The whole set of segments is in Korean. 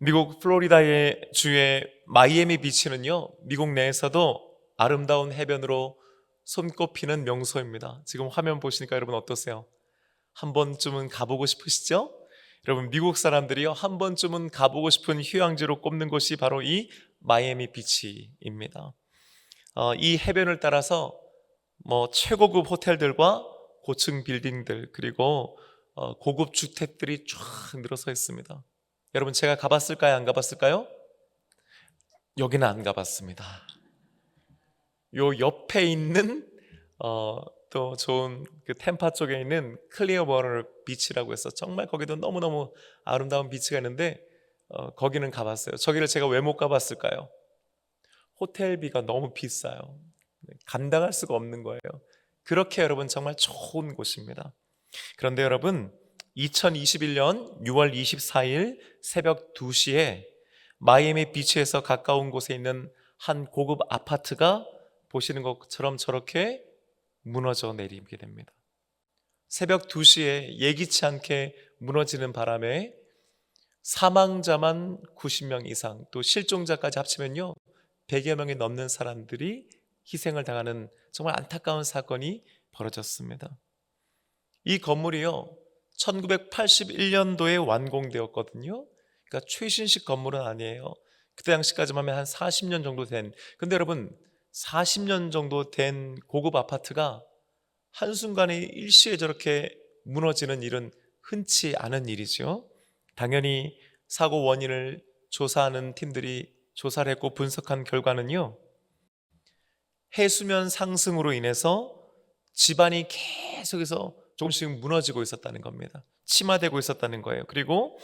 미국 플로리다의 주의 마이애미 비치는요, 미국 내에서도 아름다운 해변으로 손꼽히는 명소입니다. 지금 화면 보시니까 여러분 어떠세요? 한 번쯤은 가보고 싶으시죠? 여러분, 미국 사람들이요, 한 번쯤은 가보고 싶은 휴양지로 꼽는 곳이 바로 이 마이애미 비치입니다. 어, 이 해변을 따라서 뭐 최고급 호텔들과 고층 빌딩들, 그리고 어, 고급 주택들이 쫙 늘어서 있습니다. 여러분 제가 가봤을까요? 안 가봤을까요? 여기는 안 가봤습니다. 요 옆에 있는 어, 또 좋은 그 템파 쪽에 있는 클리어워터 비치라고 해서 정말 거기도 너무너무 아름다운 비치가 있는데 어, 거기는 가봤어요. 저기를 제가 왜 못 가봤을까요? 호텔비가 너무 비싸요. 감당할 수가 없는 거예요. 그렇게 여러분 정말 좋은 곳입니다. 그런데 여러분 2021년 6월 24일 새벽 2시에 마이애미 비치에서 가까운 곳에 있는 한 고급 아파트가 보시는 것처럼 저렇게 무너져 내리게 됩니다. 새벽 2시에 예기치 않게 무너지는 바람에 사망자만 90명 이상, 또 실종자까지 합치면요. 100여 명이 넘는 사람들이 희생을 당하는 정말 안타까운 사건이 벌어졌습니다. 이 건물이요. 1981년도에 완공되었거든요. 그러니까 최신식 건물은 아니에요. 그때 당시까지만 하면 한 40년 정도 된. 근데 여러분, 40년 정도 된 고급 아파트가 한순간에 일시에 저렇게 무너지는 일은 흔치 않은 일이죠. 당연히 사고 원인을 조사하는 팀들이 조사를 했고 분석한 결과는요. 해수면 상승으로 인해서 집안이 계속해서 조금씩 무너지고 있었다는 겁니다. 침하되고 있었다는 거예요. 그리고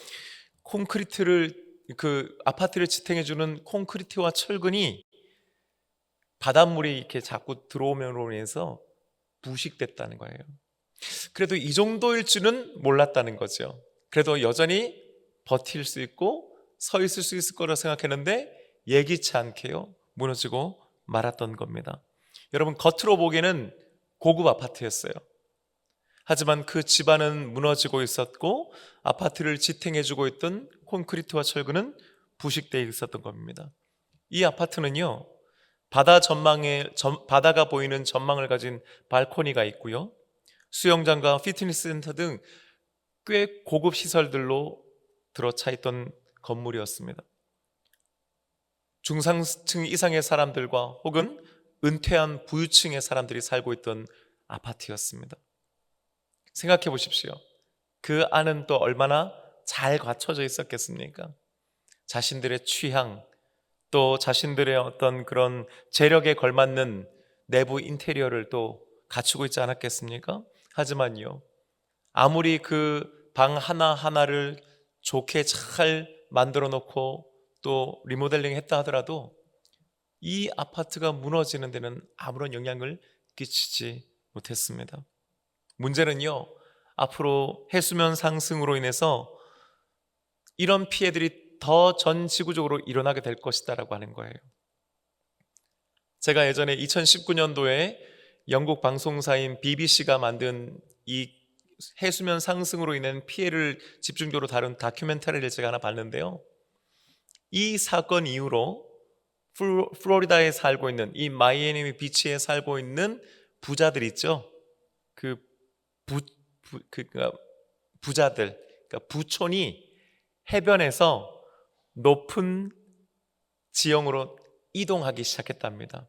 콘크리트를 그 아파트를 지탱해 주는 콘크리트와 철근이 바닷물이 이렇게 자꾸 들어오면으로 인해서 부식됐다는 거예요. 그래도 이 정도일 줄은 몰랐다는 거죠. 그래도 여전히 버틸 수 있고 서 있을 수 있을 거라 생각했는데 예기치 않게요 무너지고 말았던 겁니다. 여러분 겉으로 보기에는 고급 아파트였어요. 하지만 그 집안은 무너지고 있었고 아파트를 지탱해주고 있던 콘크리트와 철근은 부식되어 있었던 겁니다. 이 아파트는요 바다 전망에 전- 바다가 보이는 전망을 가진 발코니가 있고요 수영장과 피트니스 센터 등 꽤 고급 시설들로 들어차 있던 건물이었습니다. 중상층 이상의 사람들과 혹은 은퇴한 부유층의 사람들이 살고 있던 아파트였습니다. 생각해 보십시오. 그 안은 또 얼마나 잘 갖춰져 있었겠습니까? 자신들의 취향, 또 자신들의 어떤 그런 재력에 걸맞는 내부 인테리어를 또 갖추고 있지 않았겠습니까? 하지만요, 아무리 그 방 하나하나를 좋게 잘 만들어 놓고 또 리모델링 했다 하더라도 이 아파트가 무너지는 데는 아무런 영향을 끼치지 못했습니다. 문제는요, 앞으로 해수면 상승으로 인해서 이런 피해들이 더 전 지구적으로 일어나게 될 것이다라고 하는 거예요. 제가 예전에 2019년도에 영국 방송사인 BBC가 만든 이 해수면 상승으로 인한 피해를 집중적으로 다룬 다큐멘터리를 제가 하나 봤는데요. 이 사건 이후로 플로- 플로리다에 살고 있는 이 마이애미 비치에 살고 있는 부자들 있죠. 그 부, 부, 그, 그 부자들, 그러니까 부촌이 해변에서 높은 지형으로 이동하기 시작했답니다.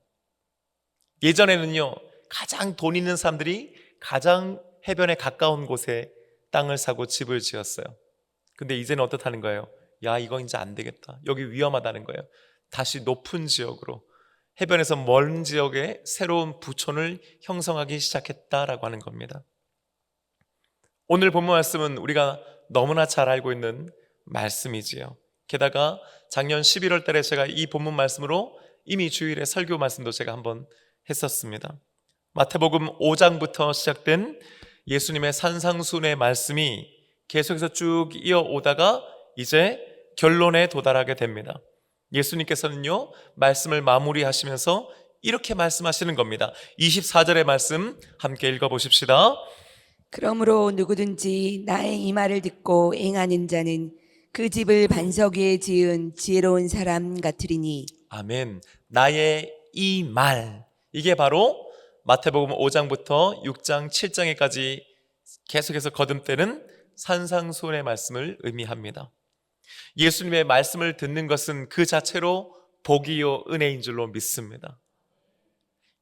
예전에는요, 가장 돈 있는 사람들이 가장 해변에 가까운 곳에 땅을 사고 집을 지었어요. 근데 이제는 어떻다는 거예요? 야, 이거 이제 안 되겠다. 여기 위험하다는 거예요. 다시 높은 지역으로 해변에서 먼 지역에 새로운 부촌을 형성하기 시작했다라고 하는 겁니다. 오늘 본문 말씀은 우리가 너무나 잘 알고 있는 말씀이지요. 게다가 작년 11월 달에 제가 이 본문 말씀으로 이미 주일에 설교 말씀도 제가 한번 했었습니다. 마태복음 5장부터 시작된 예수님의 산상순의 말씀이 계속해서 쭉 이어오다가 이제 결론에 도달하게 됩니다. 예수님께서는요, 말씀을 마무리하시면서 이렇게 말씀하시는 겁니다. 24절의 말씀 함께 읽어보십시다. 그러므로 누구든지 나의 이 말을 듣고 행하는 자는 그 집을 반석 위에 지은 지혜로운 사람 같으리니 아멘. 나의 이 말. 이게 바로 마태복음 5장부터 6장, 7장에까지 계속해서 거듭되는 산상수훈의 말씀을 의미합니다. 예수님의 말씀을 듣는 것은 그 자체로 복이요 은혜인 줄로 믿습니다.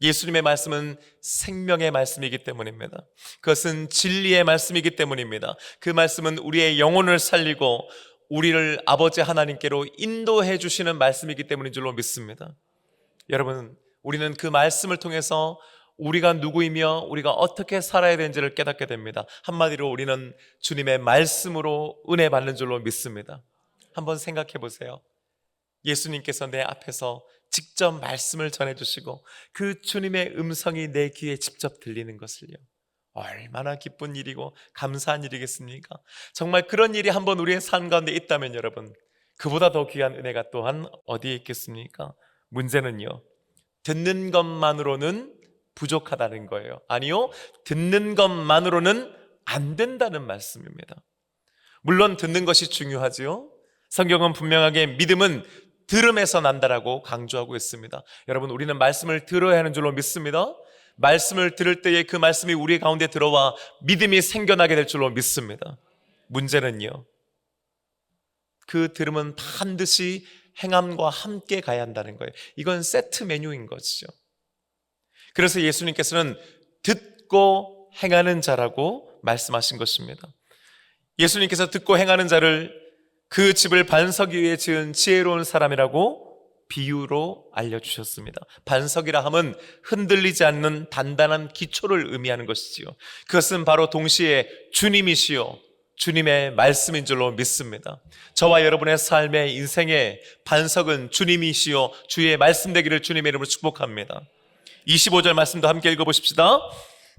예수님의 말씀은 생명의 말씀이기 때문입니다. 그것은 진리의 말씀이기 때문입니다. 그 말씀은 우리의 영혼을 살리고 우리를 아버지 하나님께로 인도해 주시는 말씀이기 때문인 줄로 믿습니다. 여러분, 우리는 그 말씀을 통해서 우리가 누구이며 우리가 어떻게 살아야 되는지를 깨닫게 됩니다. 한마디로 우리는 주님의 말씀으로 은혜 받는 줄로 믿습니다. 한번 생각해 보세요. 예수님께서 내 앞에서 직접 말씀을 전해주시고 그 주님의 음성이 내 귀에 직접 들리는 것을요. 얼마나 기쁜 일이고 감사한 일이겠습니까? 정말 그런 일이 한번 우리의 삶 가운데 있다면 여러분, 그보다 더 귀한 은혜가 또한 어디에 있겠습니까? 문제는요, 듣는 것만으로는 부족하다는 거예요. 아니요, 듣는 것만으로는 안 된다는 말씀입니다. 물론 듣는 것이 중요하지요. 성경은 분명하게 믿음은 들음에서 난다라고 강조하고 있습니다. 여러분, 우리는 말씀을 들어야 하는 줄로 믿습니다. 말씀을 들을 때에 그 말씀이 우리 가운데 들어와 믿음이 생겨나게 될 줄로 믿습니다. 문제는요, 그 들음은 반드시 행함과 함께 가야 한다는 거예요. 이건 세트 메뉴인 거죠. 그래서 예수님께서는 듣고 행하는 자라고 말씀하신 것입니다. 예수님께서 듣고 행하는 자를 그 집을 반석 위에 지은 지혜로운 사람이라고 비유로 알려주셨습니다. 반석이라 함은 흔들리지 않는 단단한 기초를 의미하는 것이지요. 그것은 바로 동시에 주님이시요. 주님의 말씀인 줄로 믿습니다. 저와 여러분의 삶의 인생의 반석은 주님이시요. 주의 말씀 되기를 주님의 이름으로 축복합니다. 25절 말씀도 함께 읽어보십시다.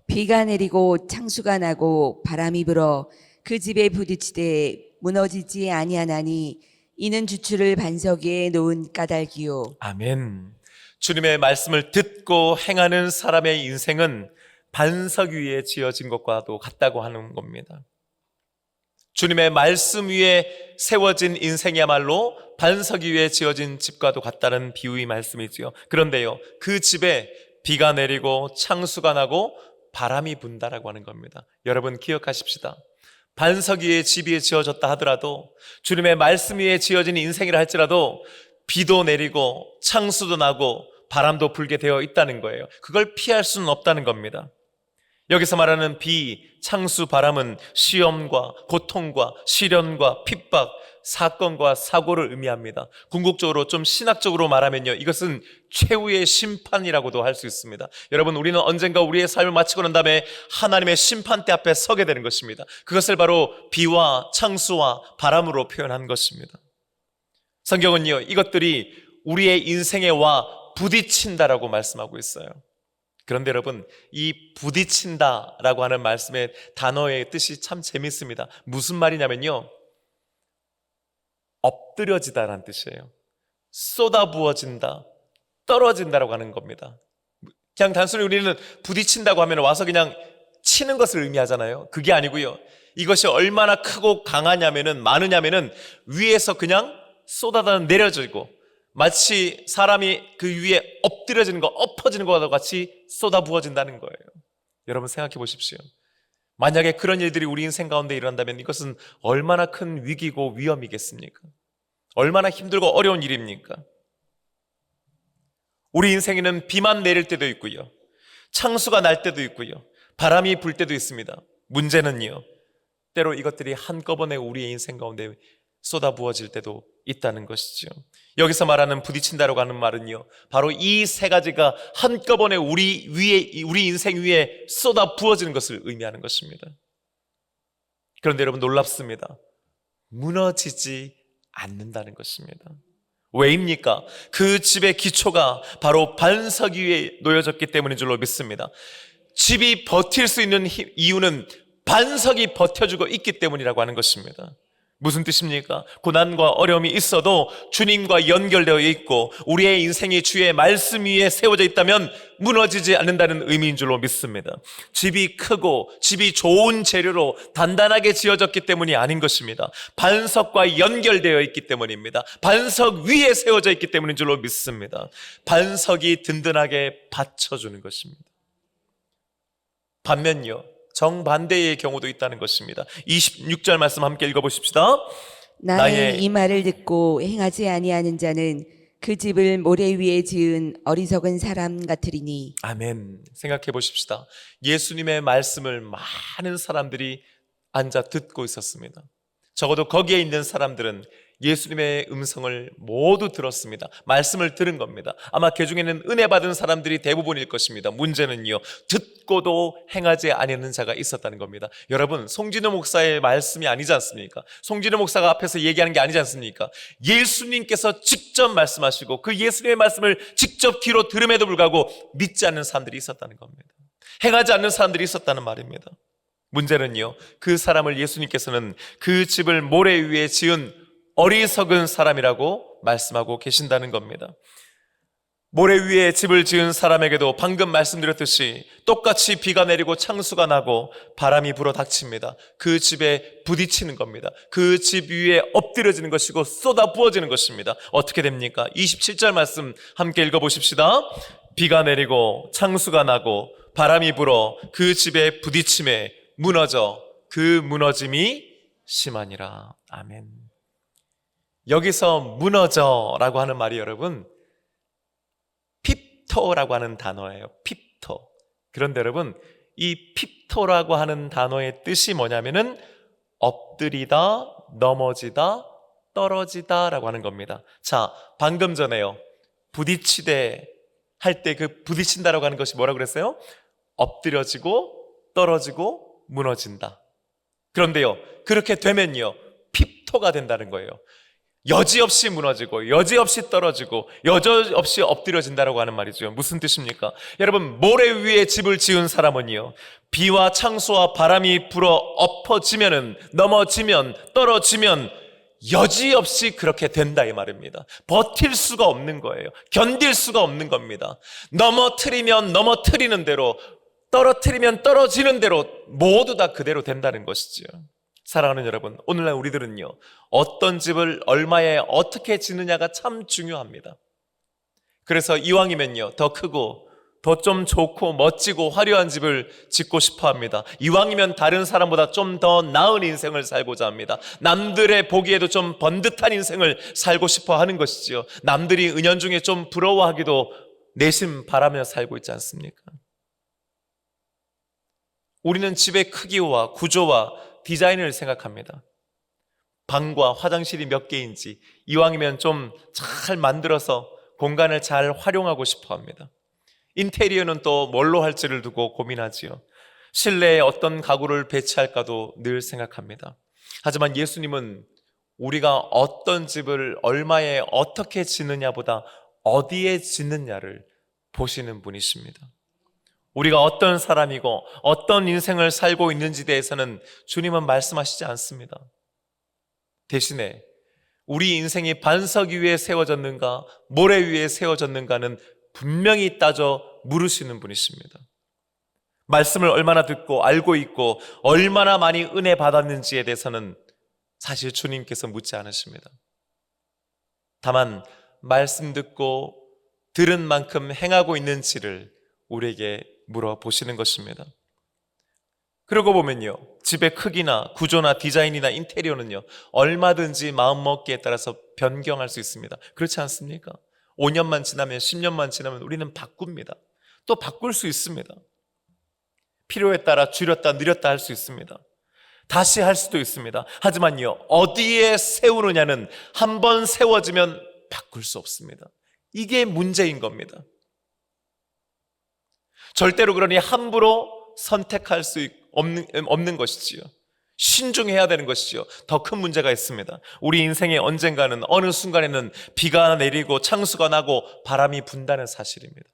비가 내리고 창수가 나고 바람이 불어 그 집에 부딪히되 무너지지 아니하나니 이는 주추를 반석 위에 놓은 까닭이요 아멘. 주님의 말씀을 듣고 행하는 사람의 인생은 반석 위에 지어진 것과도 같다고 하는 겁니다. 주님의 말씀 위에 세워진 인생이야말로 반석 위에 지어진 집과도 같다는 비유의 말씀이지요. 그런데요, 그 집에 비가 내리고 창수가 나고 바람이 분다라고 하는 겁니다. 여러분 기억하십시다. 반석 위에 집이 지어졌다 하더라도 주님의 말씀 위에 지어진 인생이라 할지라도 비도 내리고 창수도 나고 바람도 불게 되어 있다는 거예요. 그걸 피할 수는 없다는 겁니다. 여기서 말하는 비, 창수, 바람은 시험과 고통과 시련과 핍박, 사건과 사고를 의미합니다. 궁극적으로 좀 신학적으로 말하면요. 이것은 최후의 심판이라고도 할 수 있습니다. 여러분, 우리는 언젠가 우리의 삶을 마치고 난 다음에 하나님의 심판대 앞에 서게 되는 것입니다. 그것을 바로 비와 창수와 바람으로 표현한 것입니다. 성경은요, 이것들이 우리의 인생에 와 부딪힌다라고 말씀하고 있어요. 그런데 여러분, 이 부딪힌다라고 하는 말씀의 단어의 뜻이 참 재밌습니다. 무슨 말이냐면요. 엎드려지다라는 뜻이에요. 쏟아 부어진다, 떨어진다라고 하는 겁니다. 그냥 단순히 우리는 부딪힌다고 하면 와서 그냥 치는 것을 의미하잖아요. 그게 아니고요. 이것이 얼마나 크고 강하냐면은 많으냐면은 위에서 그냥 쏟아다 내려지고 마치 사람이 그 위에 엎드려지는 거, 엎어지는 것과 같이 쏟아 부어진다는 거예요. 여러분 생각해 보십시오. 만약에 그런 일들이 우리 인생 가운데 일어난다면 이것은 얼마나 큰 위기고 위험이겠습니까? 얼마나 힘들고 어려운 일입니까? 우리 인생에는 비만 내릴 때도 있고요. 창수가 날 때도 있고요. 바람이 불 때도 있습니다. 문제는요. 때로 이것들이 한꺼번에 우리의 인생 가운데 쏟아 부어질 때도 있다는 것이죠. 여기서 말하는 부딪힌다라고 하는 말은요. 바로 이 세 가지가 한꺼번에 우리 위에 우리 인생 위에 쏟아 부어지는 것을 의미하는 것입니다. 그런데 여러분 놀랍습니다. 무너지지 않는다는 것입니다. 왜입니까? 그 집의 기초가 바로 반석 위에 놓여졌기 때문인 줄로 믿습니다. 집이 버틸 수 있는 힘- 이유는 반석이 버텨주고 있기 때문이라고 하는 것입니다. 무슨 뜻입니까? 고난과 어려움이 있어도 주님과 연결되어 있고 우리의 인생이 주의 말씀 위에 세워져 있다면 무너지지 않는다는 의미인 줄로 믿습니다. 집이 크고 집이 좋은 재료로 단단하게 지어졌기 때문이 아닌 것입니다. 반석과 연결되어 있기 때문입니다. 반석 위에 세워져 있기 때문인 줄로 믿습니다. 반석이 든든하게 받쳐주는 것입니다. 반면요. 정반대의 경우도 있다는 것입니다. 26절 말씀 함께 읽어보십시다. 나의 나의- 이 말을 듣고 행하지 아니하는 자는 그 집을 모래 위에 지은 어리석은 사람 같으리니 아멘. 생각해 보십시다. 예수님의 말씀을 많은 사람들이 앉아 듣고 있었습니다. 적어도 거기에 있는 사람들은 예수님의 음성을 모두 들었습니다. 말씀을 들은 겁니다. 아마 그 중에는 은혜 받은 사람들이 대부분일 것입니다. 문제는요, 듣고도 행하지 아니하는 자가 있었다는 겁니다. 여러분, 송진우 목사의 말씀이 아니지 않습니까? 송진우 목사가 앞에서 얘기하는 게 아니지 않습니까? 예수님께서 직접 말씀하시고 그 예수님의 말씀을 직접 귀로 들음에도 불구하고 믿지 않는 사람들이 있었다는 겁니다. 행하지 않는 사람들이 있었다는 말입니다. 문제는요, 그 사람을 예수님께서는 그 집을 모래 위에 지은 어리석은 사람이라고 말씀하고 계신다는 겁니다. 모래 위에 집을 지은 사람에게도 방금 말씀드렸듯이 똑같이 비가 내리고 창수가 나고 바람이 불어 닥칩니다. 그 집에 부딪히는 겁니다. 그 집 위에 엎드려지는 것이고 쏟아 부어지는 것입니다. 어떻게 됩니까? 27절 말씀 함께 읽어보십시다. 비가 내리고 창수가 나고 바람이 불어 그 집에 부딪힘에 무너져 그 무너짐이 심하니라. 아멘. 여기서 무너져 라고 하는 말이 여러분 핍토라고 하는 단어예요. 핍토. 그런데 여러분 이 핍토라고 하는 단어의 뜻이 뭐냐면은 엎드리다, 넘어지다, 떨어지다 라고 하는 겁니다. 자, 방금 전에요. 부딪히되 할 때 그 부딪힌다라고 하는 것이 뭐라 그랬어요? 엎드려지고 떨어지고 무너진다. 그런데요. 그렇게 되면요. 핍토가 된다는 거예요. 여지없이 무너지고 여지없이 떨어지고 여지없이 엎드려진다라고 하는 말이죠. 무슨 뜻입니까? 여러분 모래 위에 집을 지은 사람은요. 비와 창수와 바람이 불어 엎어지면은 넘어지면 떨어지면 여지없이 그렇게 된다 이 말입니다. 버틸 수가 없는 거예요. 견딜 수가 없는 겁니다. 넘어뜨리면 넘어뜨리는 대로 떨어뜨리면 떨어지는 대로 모두 다 그대로 된다는 것이죠. 사랑하는 여러분, 오늘날 우리들은요, 어떤 집을 얼마에 어떻게 지느냐가 참 중요합니다. 그래서 이왕이면요, 더 크고, 더 좀 좋고, 멋지고, 화려한 집을 짓고 싶어 합니다. 이왕이면 다른 사람보다 좀 더 나은 인생을 살고자 합니다. 남들의 보기에도 좀 번듯한 인생을 살고 싶어 하는 것이지요. 남들이 은연중에 좀 부러워하기도 내심 바라며 살고 있지 않습니까? 우리는 집의 크기와 구조와 디자인을 생각합니다. 방과 화장실이 몇 개인지 이왕이면 좀 잘 만들어서 공간을 잘 활용하고 싶어 합니다. 인테리어는 또 뭘로 할지를 두고 고민하지요. 실내에 어떤 가구를 배치할까도 늘 생각합니다. 하지만 예수님은 우리가 어떤 집을 얼마에 어떻게 짓느냐보다 어디에 짓느냐를 보시는 분이십니다. 우리가 어떤 사람이고 어떤 인생을 살고 있는지 대해서는 주님은 말씀하시지 않습니다. 대신에 우리 인생이 반석 위에 세워졌는가, 모래 위에 세워졌는가는 분명히 따져 물으시는 분이십니다. 말씀을 얼마나 듣고 알고 있고 얼마나 많이 은혜 받았는지에 대해서는 사실 주님께서 묻지 않으십니다. 다만 말씀 듣고 들은 만큼 행하고 있는지를 우리에게 물어보시는 것입니다. 그러고 보면요. 집의 크기나 구조나 디자인이나 인테리어는요. 얼마든지 마음먹기에 따라서 변경할 수 있습니다. 그렇지 않습니까? 5년만 지나면 10년만 지나면 우리는 바꿉니다. 또 바꿀 수 있습니다. 필요에 따라 줄였다 늘렸다 할 수 있습니다. 다시 할 수도 있습니다. 하지만요. 어디에 세우느냐는 한 번 세워지면 바꿀 수 없습니다. 이게 문제인 겁니다. 절대로 그러니 함부로 선택할 수 없는, 없는 것이지요. 신중해야 되는 것이지요. 더 큰 문제가 있습니다. 우리 인생의 언젠가는 어느 순간에는 비가 내리고 창수가 나고 바람이 분다는 사실입니다.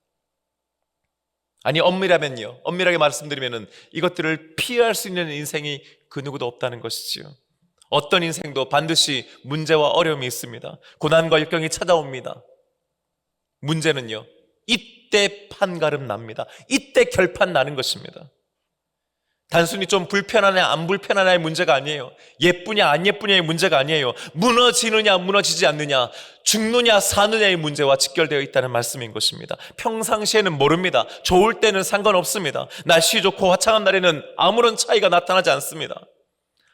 아니 엄밀하면요. 엄밀하게 말씀드리면은 이것들을 피할 수 있는 인생이 그 누구도 없다는 것이지요. 어떤 인생도 반드시 문제와 어려움이 있습니다. 고난과 역경이 찾아옵니다. 문제는요, 이 때 판가름 납니다. 이때 결판 나는 것입니다. 단순히 좀 불편하냐 안 불편하냐의 문제가 아니에요. 예쁘냐 안 예쁘냐의 문제가 아니에요. 무너지느냐 무너지지 않느냐 죽느냐 사느냐의 문제와 직결되어 있다는 말씀인 것입니다. 평상시에는 모릅니다. 좋을 때는 상관없습니다. 날씨 좋고 화창한 날에는 아무런 차이가 나타나지 않습니다.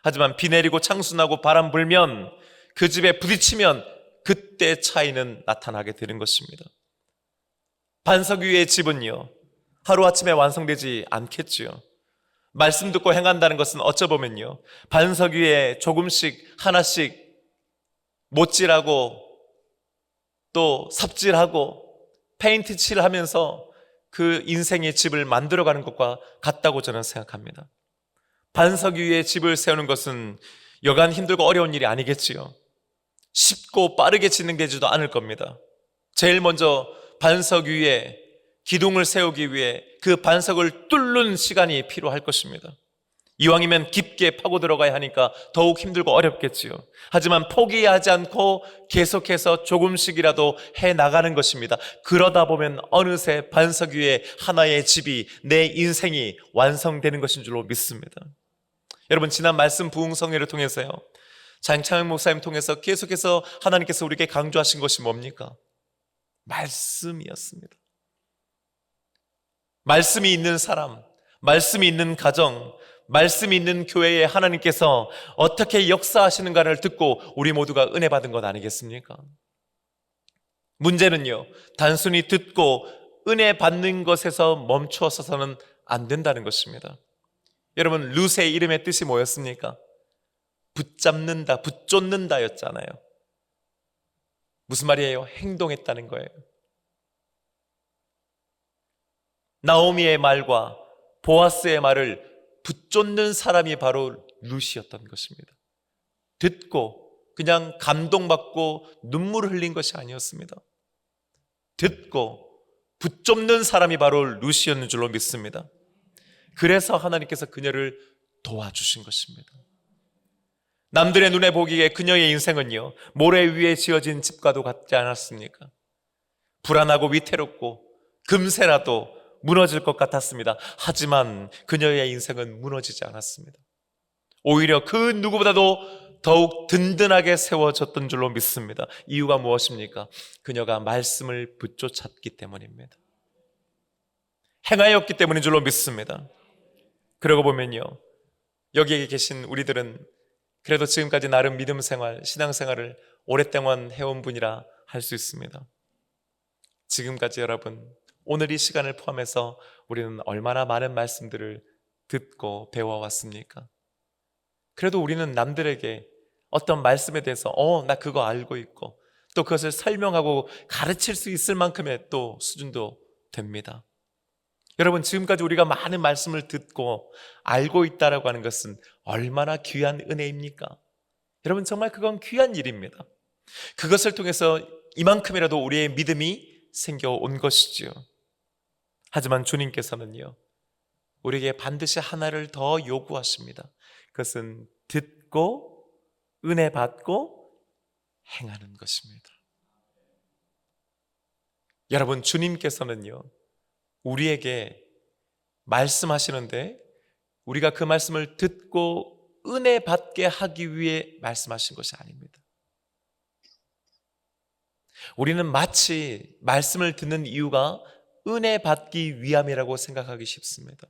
하지만 비 내리고 창순하고 바람 불면 그 집에 부딪히면 그때 차이는 나타나게 되는 것입니다. 반석 위의 집은요 하루아침에 완성되지 않겠지요. 말씀 듣고 행한다는 것은 어쩌보면요. 반석 위에 조금씩 하나씩 못질하고 또 삽질하고 페인트 칠하면서 그 인생의 집을 만들어가는 것과 같다고 저는 생각합니다. 반석 위에 집을 세우는 것은 여간 힘들고 어려운 일이 아니겠지요. 쉽고 빠르게 짓는 게지도 않을 겁니다. 제일 먼저 반석 위에 기둥을 세우기 위해 그 반석을 뚫는 시간이 필요할 것입니다. 이왕이면 깊게 파고 들어가야 하니까 더욱 힘들고 어렵겠지요. 하지만 포기하지 않고 계속해서 조금씩이라도 해 나가는 것입니다. 그러다 보면 어느새 반석 위에 하나의 집이 내 인생이 완성되는 것인 줄로 믿습니다. 여러분 지난 말씀 부흥성회를 통해서요. 장창현 목사님 통해서 계속해서 하나님께서 우리에게 강조하신 것이 뭡니까? 말씀이었습니다. 말씀이 있는 사람, 말씀이 있는 가정, 말씀이 있는 교회에 하나님께서 어떻게 역사하시는가를 듣고 우리 모두가 은혜 받은 것 아니겠습니까? 문제는요, 단순히 듣고 은혜 받는 것에서 멈추어서는 안 된다는 것입니다. 여러분, 루세의 이름의 뜻이 뭐였습니까? 붙잡는다, 붙쫓는다 였잖아요. 무슨 말이에요? 행동했다는 거예요. 나오미의 말과 보아스의 말을 붙쫓는 사람이 바로 루시였던 것입니다. 듣고 그냥 감동받고 눈물을 흘린 것이 아니었습니다. 듣고 붙쫓는 사람이 바로 루시였는 줄로 믿습니다. 그래서 하나님께서 그녀를 도와주신 것입니다. 남들의 눈에 보기에 그녀의 인생은요, 모래 위에 지어진 집과도 같지 않았습니까? 불안하고 위태롭고 금세라도 무너질 것 같았습니다. 하지만 그녀의 인생은 무너지지 않았습니다. 오히려 그 누구보다도 더욱 든든하게 세워졌던 줄로 믿습니다. 이유가 무엇입니까? 그녀가 말씀을 붙쫓았기 때문입니다. 행하였기 때문인 줄로 믿습니다. 그러고 보면요. 여기에 계신 우리들은 그래도 지금까지 나름 믿음 생활, 신앙 생활을 오랫동안 해온 분이라 할 수 있습니다. 지금까지 여러분, 오늘 이 시간을 포함해서 우리는 얼마나 많은 말씀들을 듣고 배워왔습니까? 그래도 우리는 남들에게 어떤 말씀에 대해서, 어, 나 그거 알고 있고, 또 그것을 설명하고 가르칠 수 있을 만큼의 또 수준도 됩니다. 여러분, 지금까지 우리가 많은 말씀을 듣고 알고 있다라고 하는 것은 얼마나 귀한 은혜입니까? 여러분, 정말 그건 귀한 일입니다. 그것을 통해서 이만큼이라도 우리의 믿음이 생겨온 것이지요. 하지만 주님께서는요, 우리에게 반드시 하나를 더 요구하십니다. 그것은 듣고 은혜 받고 행하는 것입니다. 여러분, 주님께서는요, 우리에게 말씀하시는데 우리가 그 말씀을 듣고 은혜 받게 하기 위해 말씀하신 것이 아닙니다. 우리는 마치 말씀을 듣는 이유가 은혜 받기 위함이라고 생각하기 쉽습니다.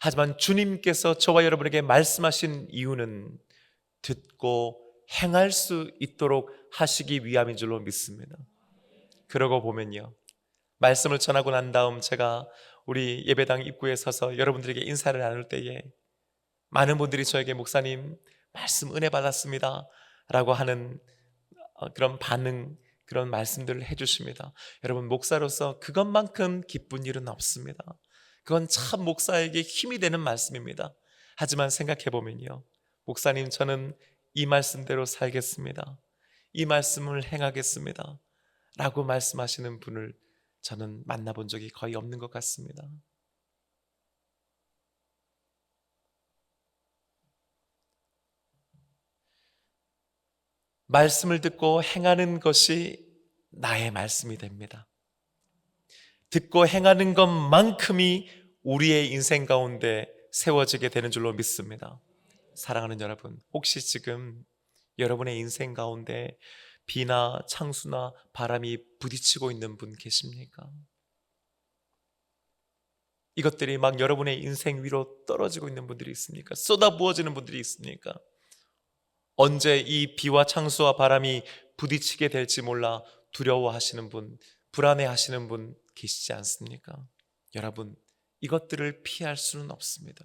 하지만 주님께서 저와 여러분에게 말씀하신 이유는 듣고 행할 수 있도록 하시기 위함인 줄로 믿습니다. 그러고 보면요. 말씀을 전하고 난 다음 제가 우리 예배당 입구에 서서 여러분들에게 인사를 나눌 때에 많은 분들이 저에게 목사님 말씀 은혜 받았습니다. 라고 하는 어, 그런 반응, 그런 말씀들을 해주십니다. 여러분, 목사로서 그것만큼 기쁜 일은 없습니다. 그건 참 목사에게 힘이 되는 말씀입니다. 하지만 생각해보면요. 목사님, 저는 이 말씀대로 살겠습니다. 이 말씀을 행하겠습니다. 라고 말씀하시는 분을 저는 만나본 적이 거의 없는 것 같습니다. 말씀을 듣고 행하는 것이 나의 말씀이 됩니다. 듣고 행하는 것만큼이 우리의 인생 가운데 세워지게 되는 줄로 믿습니다. 사랑하는 여러분, 혹시 지금 여러분의 인생 가운데 비나 창수나 바람이 부딪히고 있는 분 계십니까? 이것들이 막 여러분의 인생 위로 떨어지고 있는 분들이 있습니까? 쏟아 부어지는 분들이 있습니까? 언제 이 비와 창수와 바람이 부딪히게 될지 몰라 두려워하시는 분, 불안해하시는 분 계시지 않습니까? 여러분, 이것들을 피할 수는 없습니다.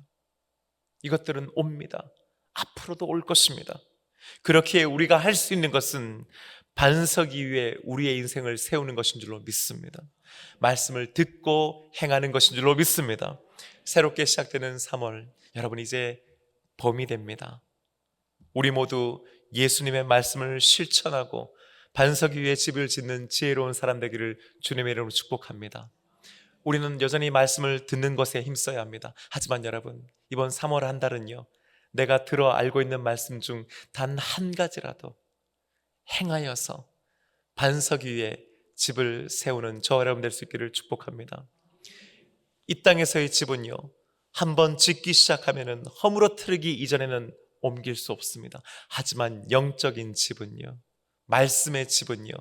이것들은 옵니다. 앞으로도 올 것입니다. 그렇게 우리가 할 수 있는 것은 반석이 위에 우리의 인생을 세우는 것인 줄로 믿습니다. 말씀을 듣고 행하는 것인 줄로 믿습니다. 새롭게 시작되는 3월, 여러분 이제 봄이 됩니다. 우리 모두 예수님의 말씀을 실천하고 반석 위에 집을 짓는 지혜로운 사람 되기를 주님의 이름으로 축복합니다. 우리는 여전히 말씀을 듣는 것에 힘써야 합니다. 하지만 여러분, 이번 3월 한 달은요, 내가 들어 알고 있는 말씀 중 단 한 가지라도 행하여서 반석 위에 집을 세우는 저 여러분 될 수 있기를 축복합니다. 이 땅에서의 집은요, 한번 짓기 시작하면은 허물어뜨리기 이전에는 옮길 수 없습니다. 하지만 영적인 집은요, 말씀의 집은요,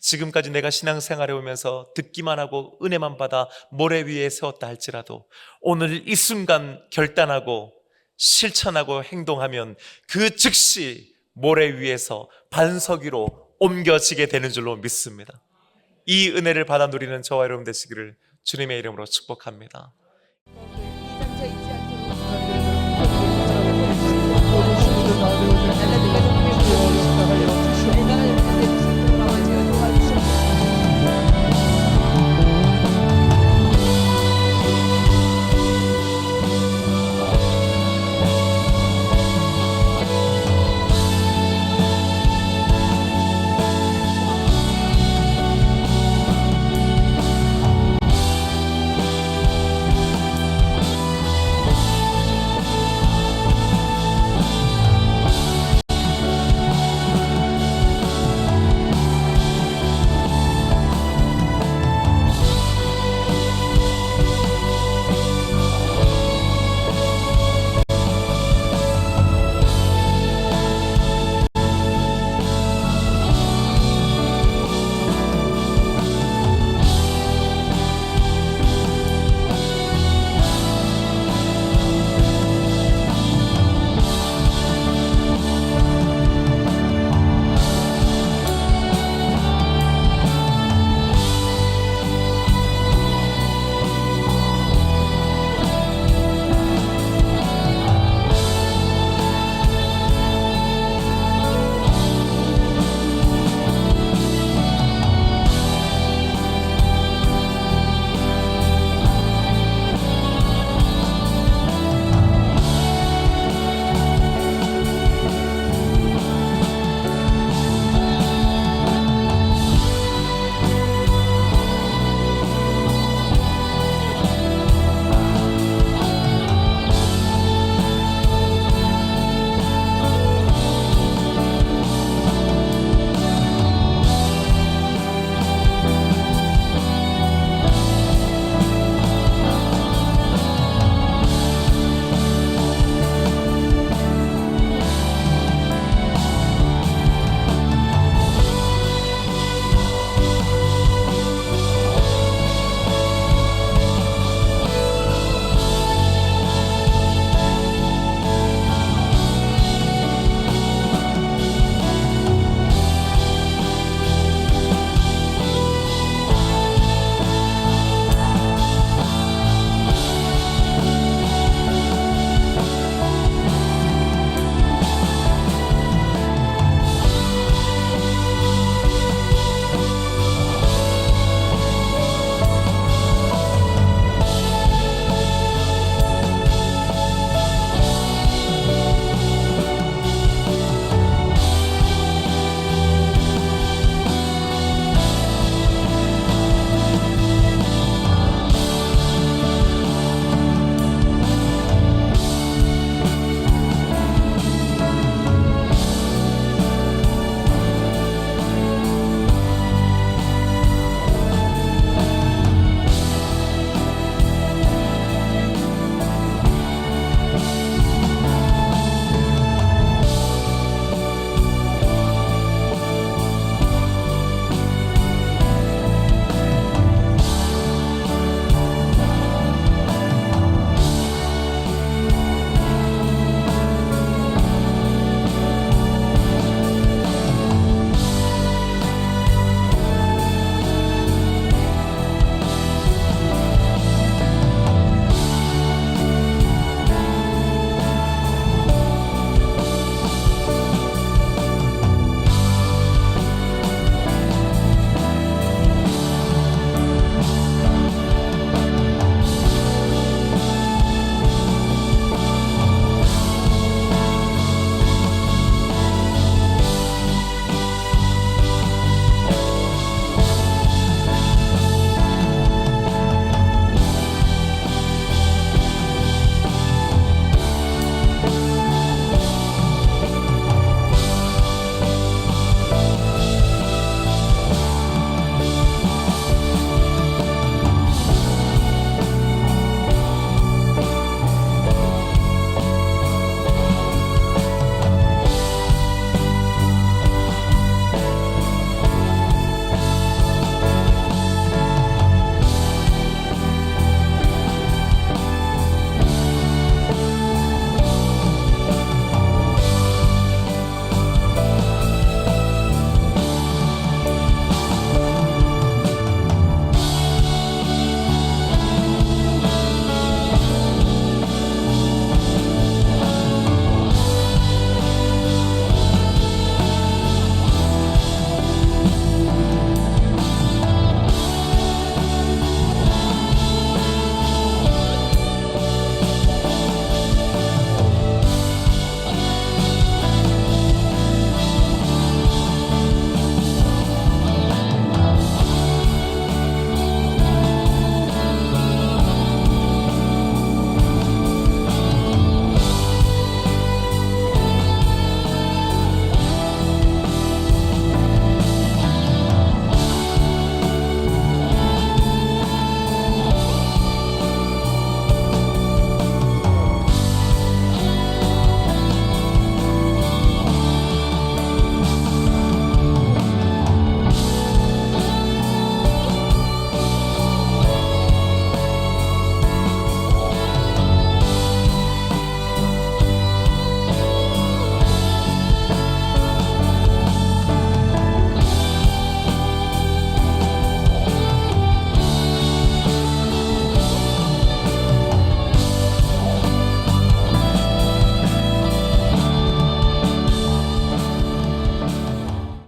지금까지 내가 신앙생활에 오면서 듣기만 하고 은혜만 받아 모래 위에 세웠다 할지라도 오늘 이 순간 결단하고 실천하고 행동하면 그 즉시 모래 위에서 반석 위로 옮겨지게 되는 줄로 믿습니다. 이 은혜를 받아 누리는 저와 여러분 되시기를 주님의 이름으로 축복합니다.